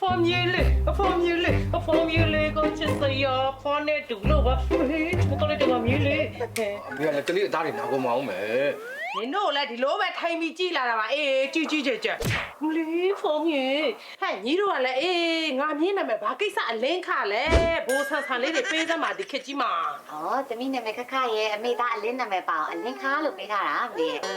ဖော်မြေလေးအဖော်မြေလေးအဖော်မြေလေးကိုချစ်စရာဖော်နေတူလို့ပါဟေးကိုလေးတော့မြေလေးဟဲ့အမေကလည်းကလေးအသားတွေနာကုန်မအောင်မယ်နင်တို့လည်းဒီလိုပဲထိုင်ပြီးကြည်လာတာပါအေးကြည်ကြည်ကြည်ကြည်မလီဖုန်းကြီးဟဲ့ညီတို့ကလည်းအေးငါမြင်နာမယ်ဘာကိစ္စအလင်းခလဲဘိုးဆန်ဆန်လေးတွေပေးစမ်းပါဒီခက်ကြီးမှာ။ဩသမီးနာမည်ခခရဲ့အမေသားအလင်းနာမည်ပါအောင်အလင်းခါလို့ပေးထားတာအမေရဲ့ဟို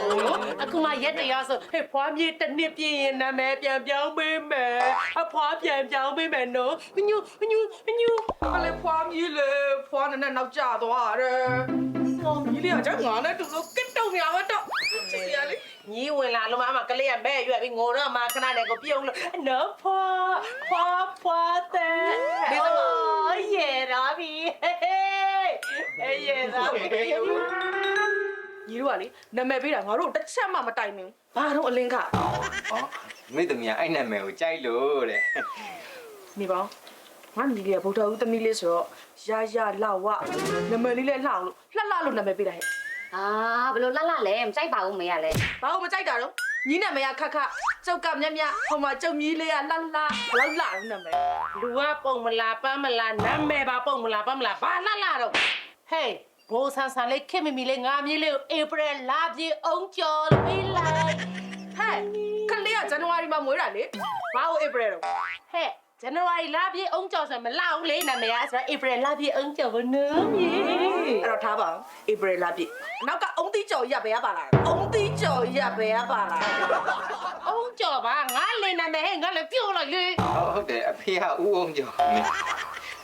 အခုမှရက်တရားဆိုဟဲ့ဖွားမြေတစ်နှစ်ပြည့်ရင်နာမည်ပြန်ပြောင်းပေးမယ်အဖွားပြန်ပြောင်းပေးမယ်နော်ညူညူညူအလေဖွားမြည်လေဖွားနဲ့နောက်ကျသွားတယ်။မောင်မြည်လေးကကြောင့်ငါနဲ့တူလို့ကစ် တုံနေရမတော့ချစ်ရလေညီဝင်လာလို့မမကလေးကမဲ့ရွက်ပြီးငိုတော့မှခဏနဲ့ကိုပြုံးလို့နော်ဖွားဖွားဖွားတဲ့ဒီတော့ရေရာပြီဟေးအေးရေရာပြီညီတို့ကလေနာမည်ပေးတာငါတို့တစ်ချက်မှမတိုင်ဘူး။ဘာတော့အလင်းခဟောမိသမီးကအဲ့နာမည်ကိုကြိုက်လို့တဲ့နေပါငါညီလေးကဗုဒ္ဓဦးသမီးလေးဆိုတော့ရရလောက်ဝနာမည်လေးလည်းလှအောင်လို့လှလှလို့နာမည်ပေးတာဟဲ့။ အာဘလို့လှလှလဲမကြိုက်ပါဘူးမေရလဲ။ဘာလို့မကြိုက်တာတော့ညီနာမည်ကခခကျုပ်ကမြက်မြက်ဟိုမှာကျုပ်မြည်လေးကလှလှဘလောက်လှအောင်နာမည်လူကပုံမလားပန်းမလားနာမည်ပါပုံမလားပန်းမလားဘာလာလာတော့ဟေးဘိုးဆန်ဆန်လေးခင်မီမီလေးငါမြေးလေးကိုဧပြီလာပြေအောင်ကျော်လို့ပေးလိုက်ဟဲ့ကလေးကဇန်နဝါရီမှာမွေးတာလေဘာလို့ဧပြီတော့ဟဲ့ ဇန်နဝါရီလပြည့်အောင်ကျော်ဆိုမလောက်လေနာမည်ကဆိုတော့ဧပြီလပြည့်အောင်ကျော်ဘနော်မြေအဲ့တော့ထားပါအောင်ဧပြီလပြည့်နောက်ကအုံးသီးကြော်ရက်ပဲရပါလားအုံးသီးကြော်ရက်ပဲရပါလားအောင်ကျော်ပါငါလေနာမည်ဟဲ့ငါလည်းပြုတ်လိုက်လေဟုတ်ဟုတ်တယ်အဖေကဦးအောင်ကျော်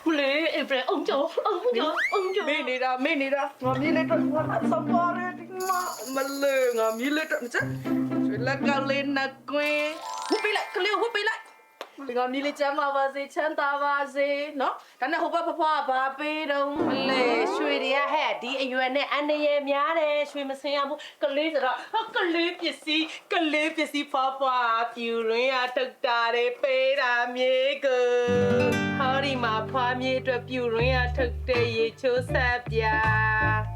ဟလေဧပြီအောင်ကျော်အောင်ကျော်အောင်ကျော်မေ့နေတာမေ့နေတာငါမြေးလေးတော့ငါဆောက်ပါရဒီမှာမလဲငါမြေးလေးတော့စရွှေလက်ကလေးနကွင်းဝှပေးလိုက်ကလေးဝှပေးလို က်ဒီကမြေးလေးချမ်းပါပါစေချမ်းသာပါစေနော်ဒါနဲ့ဟိုဘက်ဖဖဘာပေးတော့မလဲရွှေတွေကဟဲ့ဒီအရွယ်နဲ့အန္တရာယ်များတယ်ရွှေမစင်ရဘူးကလေးဆိုတော့ဟောကလေးပစ္စည်းကလေးပစ္စည်းဖွားဖွားပြူရင်းရထုတ်တာတွေပေးတာမြေကိုဟောဒီမှာဖွားမြေအတွက်ပြူရင်းရထုတ်တဲ့ရေချိုးဆက်ပြ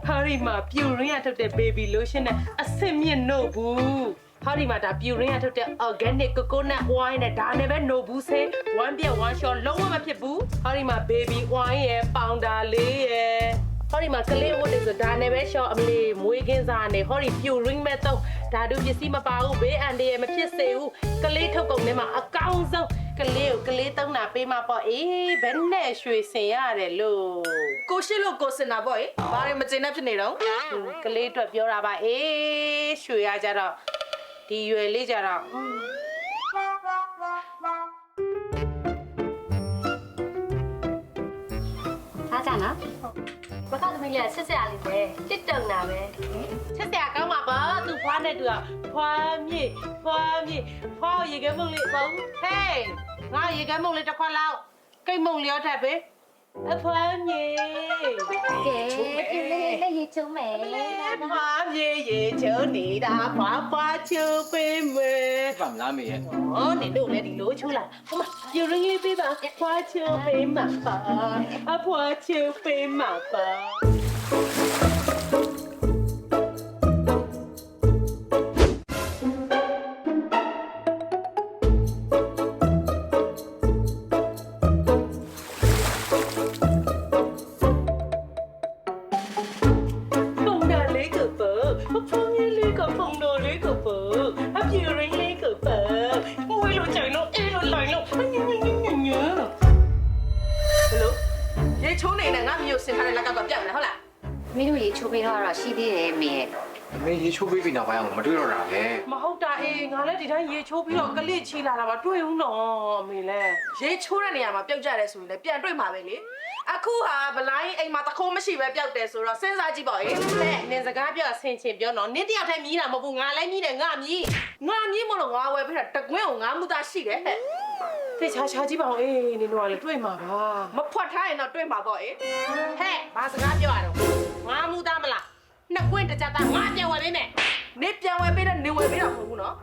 ဟောဒီမှာပြူရင်းရထုတ်တဲ့ baby lotion နဲ့အဆင့်မြင့်နို့ဘူး ဟောဒီမှာဒါပြူရင်းရထုတ်တဲ့ organic coconut wine နဲ့ဒါနဲ့ပဲ no ဘူးဆေး one ပြက် one shot လုံးဝမဖြစ်ဘူးဟောဒီမှာ baby wine ရယ် powder လေးရယ်ဟောဒီမှာကလေးဝတ်တယ်ဆိုဒါနဲ့ပဲရှော့အမလေးမွေးကင်းစားနေဟောဒီပြူရင်းမဲ့တော့ဒါတို့ပစ္စည်းမပါဘူးဘေးအန်တရယ်မဖြစ်စေဘူးကလေးထုတ်ကုန်ထဲမှာအကောင်းဆုံးကလေးကိုကလေးသုံးတာပေးမှာပေါ့အေးဘယ်နဲ့ရွှေစင်ရတယ်လို့ကိုရှိလို့ကိုစင်တာပေါ့ဟေ့ဘာတွေမကျင်တဲ့ဖြစ်နေတော့ဟွန်းကလေးအတွက်ပြောတာပါအေးရွှေရကြတော့ ဒီရွယ်လေးကြတော့ဟွန်း။ထားကြနော်။ဘကသမီးလေးဆက်ဆက်ရလိမ့်မယ်။တစ်တုံတာပဲချက်စရာကောင်းပါပါသူဖွားနေတူอ่ะဖွားမြေဖွားမြေဖွားရေကဲမုံလေးပေါ့ဟေးငါရေကဲမုံလေးတစ်ခွက်လောက်ကိတ်မုံလျောထပ်ပေးအဖွားမြေ။ကဲပြလေးလေးရေ ချုံမယ်ဖွားမြေရေချိုးနေတာဖွားဖွားချိုးပေးမယ်ပါမလားမေရဲ့ဟောနေတို့လည်းဒီလိုချိုးလာဟိုမှာပြရင်းလေးပေးပါဖွားချိုးပေးမှာပါအဖွားချိုးပေး နဲ့ငါမျိုးစင်ထားတဲ့လက်ကကပြတ်မယ်ဟုတ်လား။မင်းတို့ရေချိုးပေးတော့တော့ရှိသေးတယ်မေရဲ့အမေရေချိုးပေးပြီးနောက်ပိုင်းအောင်မတွေ့တော့တာပဲမဟုတ်တာအေးငါလည်းဒီတိုင်းရေချိုးပြီးတော့ကလစ်ချီလာတာမတွေ့ဘူးနော်အမေလည်းရေချိုးတဲ့နေရာမှာပျောက်ကြတယ်ဆိုရင်လည်းပြန်တွေ့မှာပဲလေအခုဟာဗလိုင်းအိမ်မှာတခိုးမရှိပဲပျောက်တယ်ဆိုတော့စဉ်းစားကြည့်ပါဦးဟဲ့နင်စကားပြောဆင်ချင်ပြောနော်နင်တယောက်တည်းမြည်တာမဟုတ်ဘူးငါလည်းမြည်တယ်ငါမြည်ငါမြင့်မလို့ငါဝယ်ပေးတာတကွင်းကိုငါမူသားရှိတယ်ဟဲ့ တေချာချာကြည့်ပါဦးအေးနင်တို့ကလည်းတွေ့မှာပါမဖွက်ထားရင်တော့တွေ့မှာပေါ့အေးဟဲ့ဘာစကားပြောရတော့ငါမူသားမလားနှစ်ကွင်းတစ်ကြတာငါပြန်ဝယ်ပေးမယ်နေပြန်ဝယ်ပေးတဲ့နေဝယ်ပေးတာမဟုတ်ဘူးနော်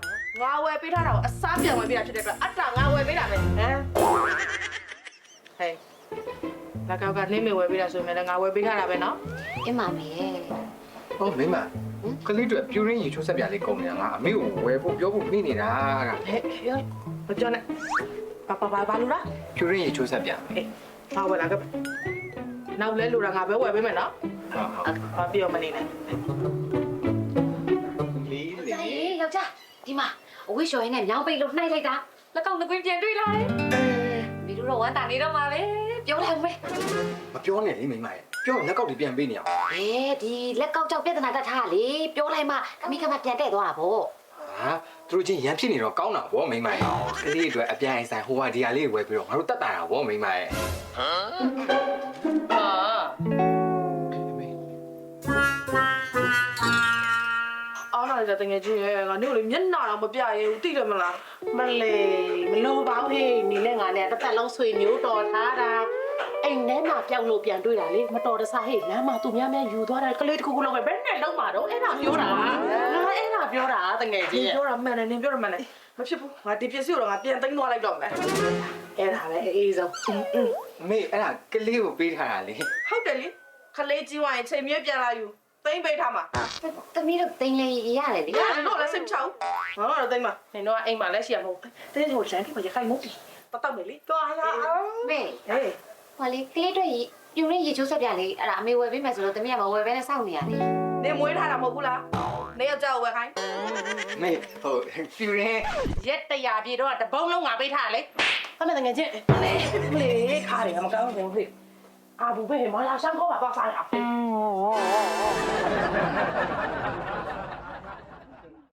ငါဝယ်ပေးထားတာကိုအစားပြန်ဝယ်ပေးတာဖြစ်တဲ့အတွက်အတ္တငါဝယ်ပေးတာပဲဟမ်ဟဲ့လာကောက်ကနေမေဝယ်ပေးတာဆိုရင်လည်းငါဝယ်ပေးထားတာပဲနော်။အင်းမမေရဲ့ဟောမိမကလေးတို့ပြူရင်းရေချိုးဆက်ပြလေးကုန်နေတာငါအမေကိုဝယ်ဖို့ပြောဖို့မိနေတာကဟဲ့ဟဲ့ မကြောနဲ့ဘာဘာဘာဘာလို့လားဖြူရင်းရေချိုးဆက်ပြန်မယ်အေးငါဝယ်လာခဲ့နောက်လဲလိုတာငါပဲဝယ်ပေးမယ်နော်ဟုတ်ဟုတ်ဘာပြောမနေနဲ့လေးလေဟေးယောက်ျားဒီမှာအဝိရှော်ရင်းနဲ့မြောင်းပိတ်လို့နှိုက်လိုက်တာလက်ကောက်ငကွင်းပြန်တွေ့လာတယ်မီတို့တော့ဝမ်းတာနေတော့မှာပဲပြောလိုက်အောင်ပဲမပြောနဲ့လေမိမရဲ့ပြောရင်လက်ကောက်တွေပြန်ပေးနေအောင် အေးဒီလက်ကောက်ကြောင့်ပြဿနာတက်ထားလေပြောလိုက်မှခမိခမပြန်တဲ့သွားတာဗောဟာ သူတို့ချင်းရန်ဖြစ်နေတော့ကောင်းတာဗောမိမရဲ့ကလေးအတွက်အပြိုင်ဆိုင်ဟိုဟာဒီဟာလေးဝယ်ပြီးတော့ငါတို့တက်တာတာဗောမိမရဲ့ဟာအော်လာကြတငယ်ချင်းရဲ့ငါနေ့ကလေမျက်နှာတော့မပြရဘူးသိတယ်မလားမလေးမလို့ပါဘူးဟေးနီနဲ့ငါနဲ့တစ်သက်လုံးဆွေမျိုးတော်ထားတာ အိမ်ထဲမှာပျောက်လို့ပြန်တွေ့တာလေမတော်တဆဟေးလမ်းမှာသူများများယူသွားတယ်ကလေးတစ်ခုခုလောက်ပဲဘယ်နဲ့လုံးမှာတော့အဲ့ဒါပြောတာငါအဲ့ဒါပြောတာတကယ်ဒီကြီးပြောတာမှန်တယ်နင်ပြောတာမှန်တယ်မဖြစ်ဘူးငါဒီပစ္စည်းကိုတော့ငါပြန်သိမ်းသွားလိုက်တော့မယ်အဲ့ဒါပဲအေးဆုံးမေအဲ့ဒါကလေးကိုပေးထားတာလေဟုတ်တယ်လေခလေးကြီးဝိုင်းချိန်မြဲပြန်လာယူသိမ်းပေးထားမှာသမီးတို့တင်လေရတယ်လေရတယ်တော့လည်းစိတ်ချောင်းငါတော့သိမ်းမှာနင်တို့ကအိမ်မှာလက်ရှိရမဟုတ်တင်းဟိုလမ်းထိပ်မှာရခိုင်မဟုတ်ဘူးတတ်တော့မယ်လေသွားရအောင်မေဟေး ဟောလေကလေးတို့ပြူရင်းရေချိုးဆက်ပြန်လေအဲ့ဒါအမေဝယ်ပေးမယ်ဆိုတော့သမီးကမဝယ်ဘဲနဲ့စောင့်နေရတယ်နေမွေးထားတာမဟုတ်ဘူးလားနေရောက်ကြောက်ဝယ်ခိုင်းမေဟိုဖြူရင်းရက်တရာပြေတော့တပုံးလုံးငါပေးထားလေအမေတကယ်ချင်းလေလေခါတယ်မကောင်းဘူးဖေအာဘူးပဲမလာရှမ်းခေါ်ပါသွားစားရအောင်